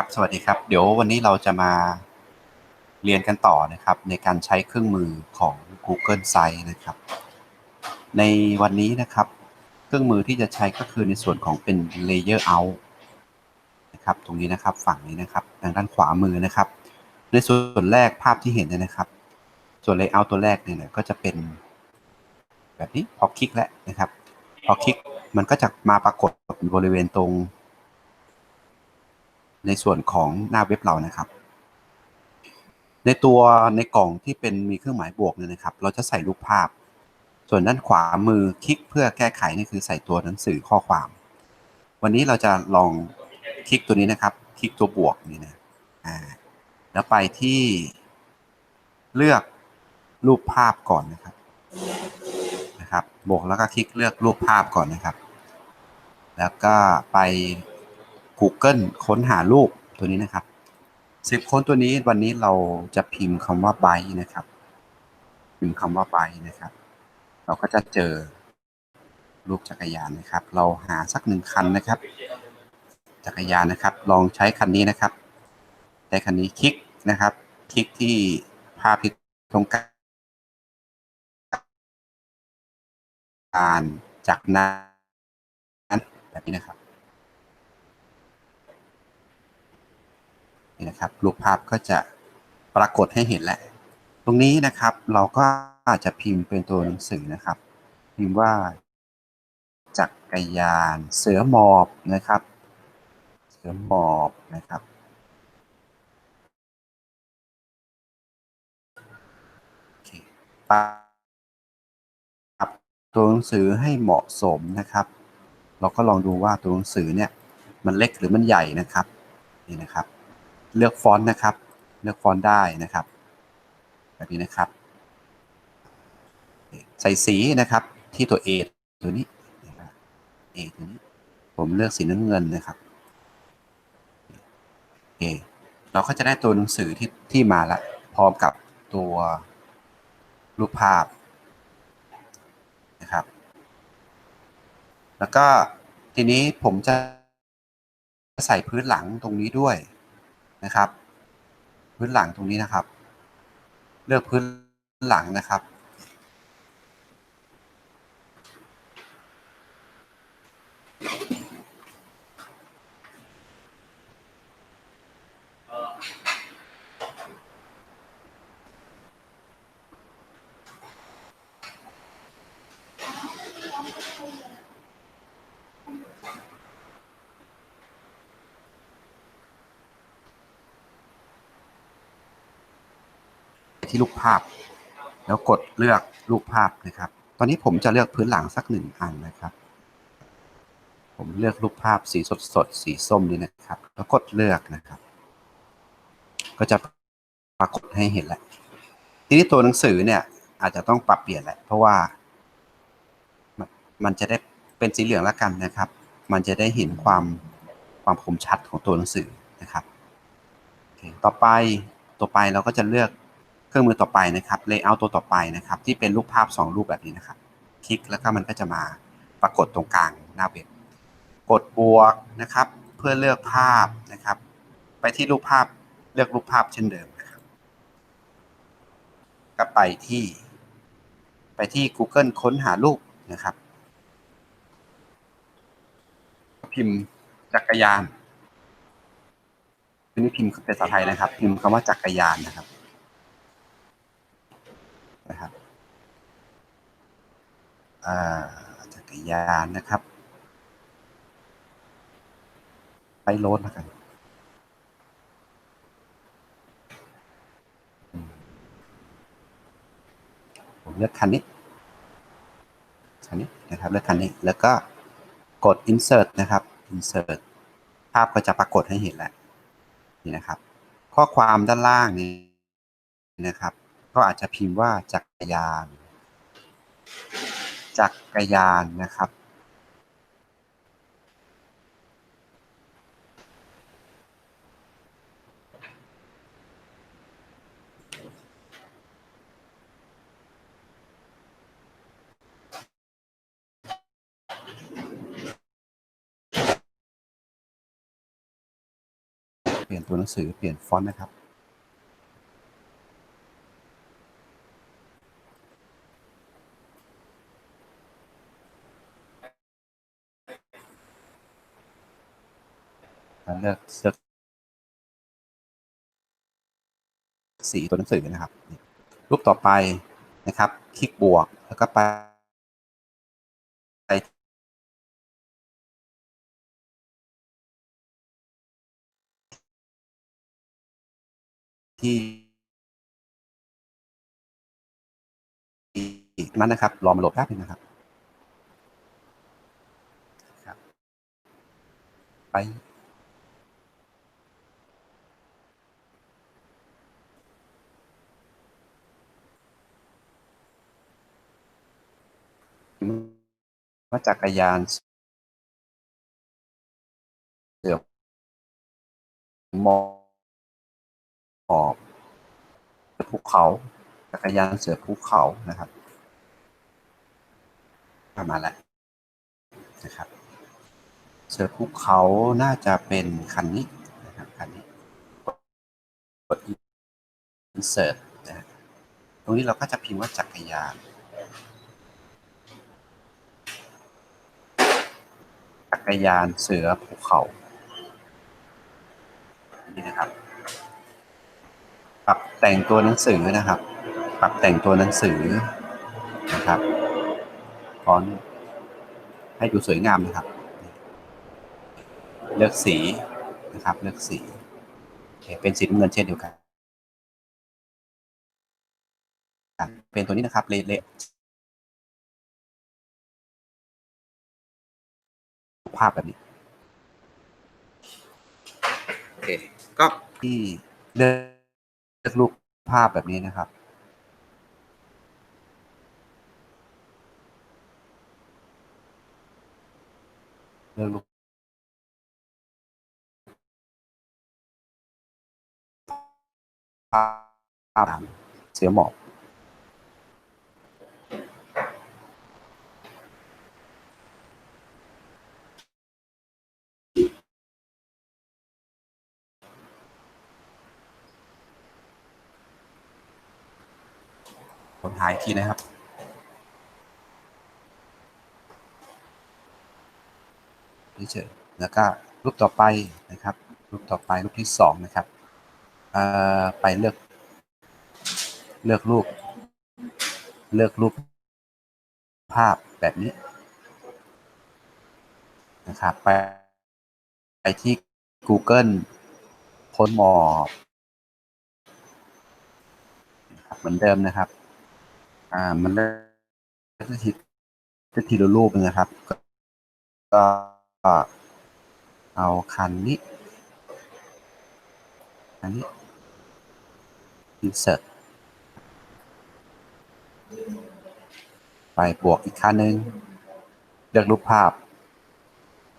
ครับ สวัสดีครับ เดี๋ยววันนี้เราจะมาเรียนกันต่อนะครับ ในการใช้เครื่องมือของ Google Sites นะครับ ในวันนี้นะครับ เครื่องมือที่จะใช้ก็คือในส่วนของเป็น Layer Out นะครับ ตรงนี้นะครับ ฝั่งนี้นะครับทางด้านขวามือนะครับ ในส่วนแรกภาพที่เห็นเนยนะครับ ส่วน Layout ตัวแรกเนี่ยก็จะเป็น แบบนี้พอคลิกแล้วนะครับ พอคลิกมันก็จะมาปรากฏบริเวณตรง ในส่วนของหน้าเว็บเรานะครับ ในตัวในกล่องที่เป็นมีเครื่องหมายบวกเนี่ยนะครับ เราจะใส่รูปภาพ ส่วนด้านขวามือคลิกเพื่อแก้ไขนี่คือใส่ตัวหนังสือข้อความ วันนี้เราจะลองคลิกตัวนี้นะครับ คลิกตัวบวกนี่นะอ่าแล้วไปที่เลือกรูปภาพก่อนนะครับนะครับบวกแล้วก็คลิกเลือกรูปภาพก่อนนะครับ แล้วก็ไป Google ค้นหารูปตัวนี้นะครับสิบค้นตัวนี้วันนี้เราจะพิมพ์คำว่า byte นะครับ พิมพ์คำว่า byte นะครับ เราก็จะเจอรูปจักรยานนะครับ เราหาสักหนึ่งคันนะครับ จักรยานนะครับ ลองใช้คันนี้นะครับใช้คันนี้คลิกนะครับ คลิกที่ภาพที่ตรงกลางจากนั้นแบบนี้นะครับ นะครับรูปภาพก็จะปรากฏให้เห็นแหละ ตรงนี้นะครับเราก็อาจจะพิมพ์เป็นตัวหนังสือนะครับ พิมพ์ว่า จักรยานเสือหมอบนะครับ เสือหมอบนะครับ โอเคปรับตัวหนังสือให้เหมาะสมนะครับ เราก็ลองดูว่าตัวหนังสือเนี่ย มันเล็กหรือมันใหญ่นะครับ นี่นะครับ เลือกฟอนต์นะครับ เลือกฟอนต์ได้นะครับ แบบนี้นะครับ ใส่สีนะครับที่ตัว A ตัวนี้ A ตัวนี้ ผมเลือกสีน้ำเงินนะครับโอเราก็จะได้ตัวหนังสือที่ที่มาละพร้อมกับตัวรูปภาพนะครับ แล้วก็ทีนี้ผมจะใส่พื้นหลังตรงนี้ด้วย นะครับ พื้นหลังตรงนี้นะครับ เลือกพื้นหลังนะครับ ที่รูปภาพ แล้วกดเลือกรูปภาพนะครับ ตอนนี้ผมจะเลือกพื้นหลังสักหนึ่งอันนะครับ ผมเลือกรูปภาพสีสดสดๆสีส้มนี่นะครับ แล้วกดเลือกนะครับ ก็จะปรากฏให้เห็นแหละทีนี้ตัวหนังสือเนี่ยอาจจะต้องปรับเปลี่ยนแหละเพราะว่า มันจะได้เป็นสีเหลืองแล้วกันนะครับ มันจะได้เห็นความความคมชัดของตัวหนังสือนะครับ ต่อไปตัวไปเราก็จะเลือก เครื่องมือต่อไปนะครับ layout ตัวต่อไปนะครับที่เป็นรูปภาพ 2 รูปแบบนี้นะครับ คลิกแล้วก็มันก็จะมาปรากฏตรงกลางหน้าเว็บ กดบวกนะครับ เพื่อเลือกภาพนะครับ ไปที่รูปภาพเลือกรูปภาพเช่นเดิมนะครับก็ไปที่ ไปที่ Google ค้นหารูปนะครับ พิมพ์จักรยานทีนี้พิมพ์เป็นภาษาไทยนะครับ พิมพ์คำว่าจักรยานนะครับ นะครับอ่าจักรยานนะครับ ไปโรถแล้วกันผมเลือกคันนี้คันนี้นะครับเลือกคันนี้แล้วก็กด insert นะครับ insert ภาพก็จะปรากฏให้เห็นแล้วนี่นะครับ ข้อความด้านล่างนี้นะครับ ก็อาจจะพิมพ์ว่าจักรยาน จักรยานนะครับ เปลี่ยนตัวหนังสือเปลี่ยนฟอนต์นะครับ เลือกเลือกสีตัวหนังสือนะครับ รูปต่อไปนะครับ คลิกบวกแล้วก็ไปไปที่นั้นนะครับ รอมาโหลดแป๊บนึงนะครับ ไป ว่าจักรยาน เสือหมอบภูเขา จักรยานเสือภูเขานะครับประมาณแล้วนะครับ เสือภูเขาน่าจะเป็นคันนี้นะครับคันนี้กด insert นะตรงนี้เราก็จะพิมพ์ว่าจักรยาน กรยานเสือภูเขานี่นะครับ ปรับแต่งตัวหนังสือนะครับ ปรับแต่งตัวหนังสือนะครับฟอนต์ให้ดูสวยงามนะครับ เลือกสีนะครับ เลือกสีโอเคเป็นสีน้ำเงินเช่นเดียวกัน เป็นตัวนี้นะครับ เละ ภาพแบบนี้โอเคก็ที่เลือกรูปภาพแบบนี้นะครับเลือกรูปภาพเสือหมอบ ผมหายทีนะครับ นี่เฉยแล้วก็รูปต่อไปนะครับ รูปต่อไปรูปที่สองนะครับไปเลือก เลือกรูป เลือกรูป ภาพแบบนี้นะครับ ไปไปที่ Google ค้นหมอบเหมือนเดิมนะครับ อ่า มันเลือกทีจะทีละรูปนะครับก็ก็เอาคันนี้ อันนี้ insert ไปบวกอีกคันหนึ่งเลือกรูปภาพ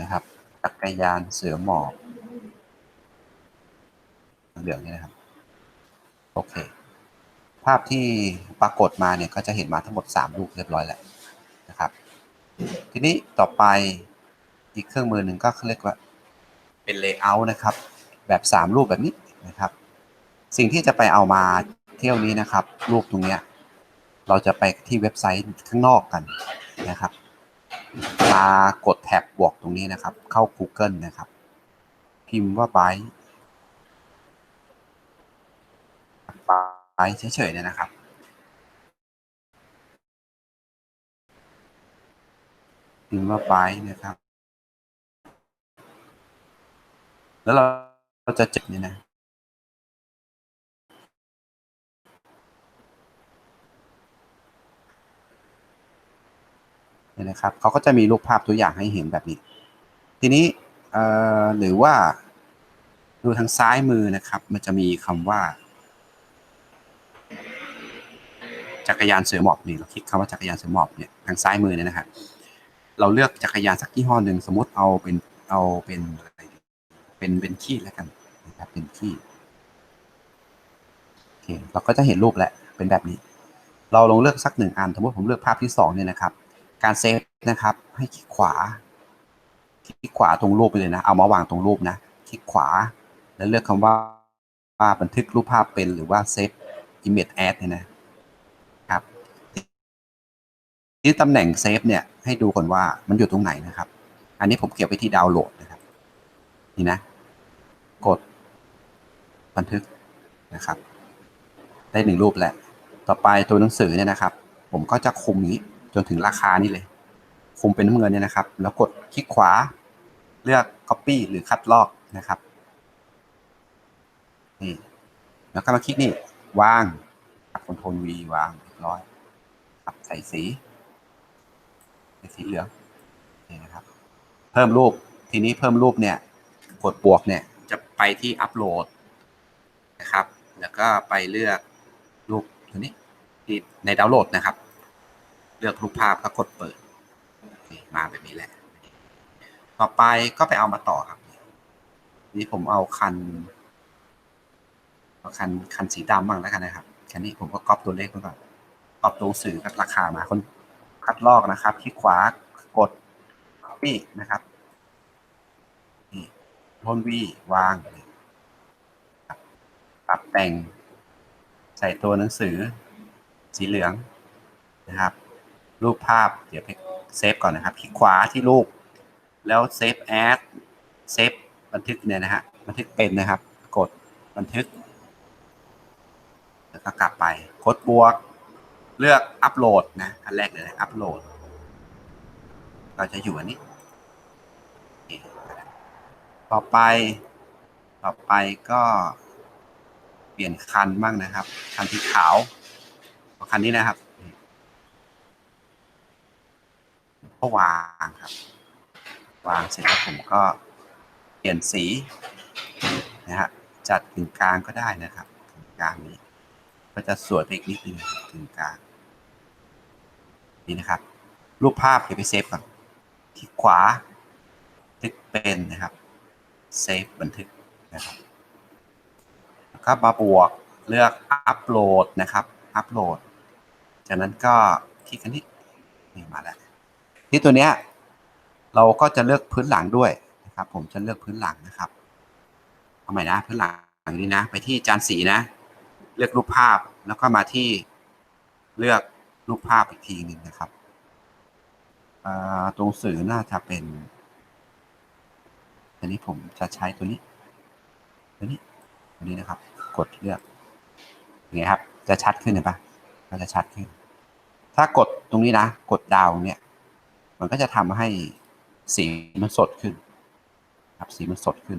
นะครับจักรยานเสือหมอบเหลืองนี่นะครับ โอเค ภาพที่ปรากฏมาเนี่ยก็จะเห็นมาทั้งหมด3รูปเรียบร้อยแล้วนะครับ ทีนี้ต่อไปอีกเครื่องมือหนึ่งก็เรียกว่าเป็น layout นะครับ แบบ 3 รูปแบบนี้นะครับ สิ่งที่จะไปเอามาเที่ยวนี้นะครับ รูปตรงเนี้ยเราจะไปที่เว็บไซต์ข้างนอกกันนะครับ มากดแท็บบวกตรงนี้นะครับ เข้า Google นะครับ พิมพ์ว่า byte ไปเฉยๆเนี่ยนะครับ พิมพ์ว่าไบนะครับ แล้วเราเราจะเจ็บเนี่ยนะเนี่ยนะครับเขาก็จะมีรูปภาพตัวอย่างให้เห็นแบบนี้ ทีนี้เอ่อหรือว่าดูทางซ้ายมือนะครับ มันจะมีคำว่า จักรยานเสือหมอบนี่เราคลิกคำว่าจักรยานเสือหมอบเนี่ยทางซ้ายมือเนี่ยนะครับเราเลือกจักรยานสักยี่ห้อหนึ่งสมมติเอาเป็นเอาเป็นอะไรเป็นเป็นขี้แล้วกันนะครับเป็นขี้โอเคเราก็จะเห็นรูปแล้วเป็นแบบนี้ เราลองเลือกสักหนึ่งอันสมมติผมเลือกภาพที่สองเนี่ยนะครับ การเซฟนะครับ ให้คลิกขวาคลิกขวาตรงรูปไปเลยนะ เอามาวางตรงรูปนะคลิกขวา แล้วเลือกคำว่าว่าบันทึกรูปภาพเป็นหรือว่า save image as เนี่ยนะครับ ที่ตำแหน่ง save เนี่ยให้ดูก่อนว่ามันอยู่ตรงไหนนะครับ อันนี้ผมเก็บไว้ที่ดาวน์โหลดนะครับ นี่นะ กด บันทึกนะครับ ได้หนึ่งรูปแล้ว ต่อไปตัวหนังสือเนี่ยนะครับ ผมก็จะคุมนี้จนถึงราคานี่เลย คุมเป็นน้ำเงินเนี่ยนะครับ แล้วกดคลิกขวา เลือก copy หรือคัดลอกนะครับนี่แล้วก็มาคลิกนี่วางกับ Ctrl V วางเรียบร้อยใส่สี ใส่สีเหลืองนี่นะครับ เพิ่มรูปทีนี้เพิ่มรูปเนี่ย กดบวกเนี่ยจะไปที่อัปโหลดนะครับ แล้วก็ไปเลือกรูปตัวนี้ที่ในดาวน์โหลดนะครับ เลือกรูปภาพแล้วกดเปิดมาแบบนี้แหละ ต่อไปก็ไปเอามาต่อครับ นี่ผมเอาคันเอาคันคันสีดำบ้างแล้วกันนะครับคันนี้ผมก็ก๊อปตัวเลขไว้ก่อนก๊อปตัวสื่อกับราคามาคน คัดลอกนะครับคลิกขวากด copy นะครับนี่นวีวางปรับแต่งใส่ตัวหนังสือ สีเหลืองนะครับ รูปภาพเดี๋ยวไปเซฟก่อนนะครับ คลิกขวาที่รูป แล้วเซฟแอดเซฟบันทึกเนี่ยนะฮะบันทึกเป็นนะครับ กดบันทึก แล้วก็กลับไปกดบวก เลือกอัปโหลดนะอันแรกเลยอัปโหลด เราจะอยู่อันนี้ ต่อไป ต่อไปก็เปลี่ยนคันบ้างนะครับ คันที่ขาวคันนี้นะครับก็วางครับ วางเสร็จแล้วผมก็เปลี่ยนสีนะฮะจัดถึงกลางก็ได้นะครับกลางนี้ ก็จะสวยไปอีกนิดนึงถึงกลางนี่นะครับ รูปภาพเดี๋ยวไปเซฟก่อนคลิกขวาคลิกเป็นนะครับเซฟบันทึกนะครับแล้วก็มาบวกเลือกอัปโหลดนะครับอัปโหลดจากนั้นก็คลิกอันนี้นี่มาแล้วที่ตัวเนี้ยเราก็จะเลือกพื้นหลังด้วยนะครับ ผมจะเลือกพื้นหลังนะครับเอาใหม่นะพื้นหลังนี้นะ ไปที่จานสีนะ เลือกรูปภาพแล้วก็มาที่เลือกรูปภาพอีกทีหนึ่งนะครับตรงสื่อน่าจะเป็นอันนี้ผมจะใช้ตัวนี้ ตัวนี้ตัวนี้นะครับ กดเลือกอย่างเงี้ยครับ จะชัดขึ้นเห็นปะก็จะชัดขึ้น ถ้ากดตรงนี้นะ กดดาวเนี่ย มันก็จะทำให้สีมันสดขึ้น ครับ สีมันสดขึ้น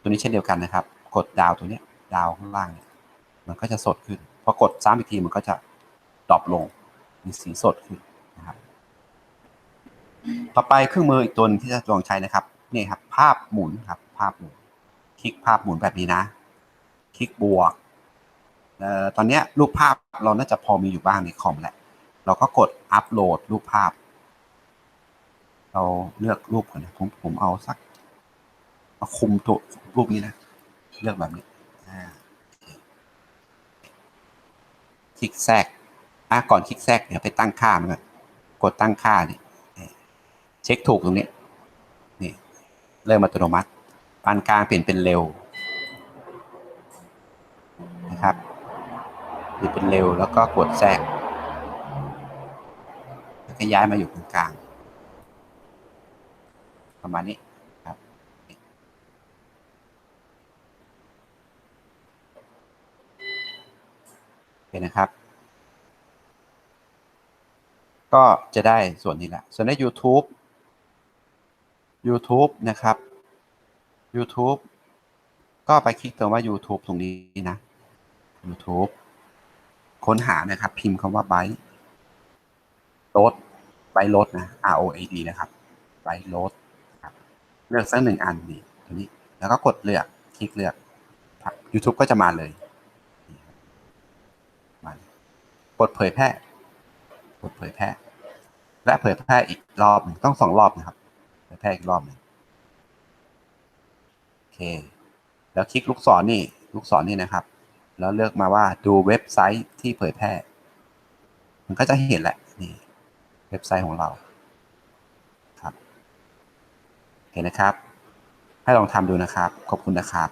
ตัวนี้เช่นเดียวกันนะครับ กดดาวตัวเนี้ย ดาวข้างล่างเนี่ย มันก็จะสดขึ้น พอกดซ้ำอีกทีมันก็จะดรอปลง มีสีสดขึ้นนะครับ ต่อไปเครื่องมืออีกตัวนึงที่จะลองใช้นะครับ นี่ครับ ภาพหมุนครับ ภาพหมุน คลิกภาพหมุนแบบนี้นะ คลิกบวกเอ่อตอนนี้รูปภาพเราน่าจะพอมีอยู่บ้างในคอมแหละ เราก็กดอัปโหลดรูปภาพ เราเลือกรูปก่อนนะผมผมเอาสักมาคุมตัวรูปนี้นะ เลือกแบบนี้อ่าค ลิกแทรกอะก่อนคลิกแทรกเดี๋ยวไปตั้งค่ามันก่อนกดตั้งค่านี่เช็คถูกตรงนี้นี่เริ่มอัตโนมัติปานกลางเปลี่ยนเป็นเร็วนะครับเปลี่ยนเป็นเร็วแล้วก็กดแทรกแล้วก็ย้ายมาอยู่ตรงกลางประมาณนี้ครับ โอเค นะครับ ก็จะได้ส่วนนี้แหละ ส่วนใน YouTube YouTube นะครับ YouTube ก็ไปคลิกตรงว่า YouTube ตรงนี้นะ YouTube ค้นหานะครับ พิมพ์คำว่า byte โ a ด b y t e โ a d นะ R O A D นะครับ byte load ครับเลือกสักหนึ่งอันนี่ตัวนี้ แล้วก็กดเลือก คลิกเลือก YouTube ก็จะมาเลยมาก ดเผยแพร่ กดเผยแพร่ และเผยแพร่อีกรอบหนึ่งต้องสองรอบนะครับ เผยแพร่อีกรอบหนึ่งโอเค แล้วคลิกลูกศรนี่ ลูกศรนี่นะครับ แล้วเลือกมาว่าดูเว็บไซต์ที่เผยแพร่ มันก็จะเห็นแหละ นี่ เว็บไซต์ของเรา ครับโอเคนะครับ ให้ลองทำดูนะครับ ขอบคุณนะครับ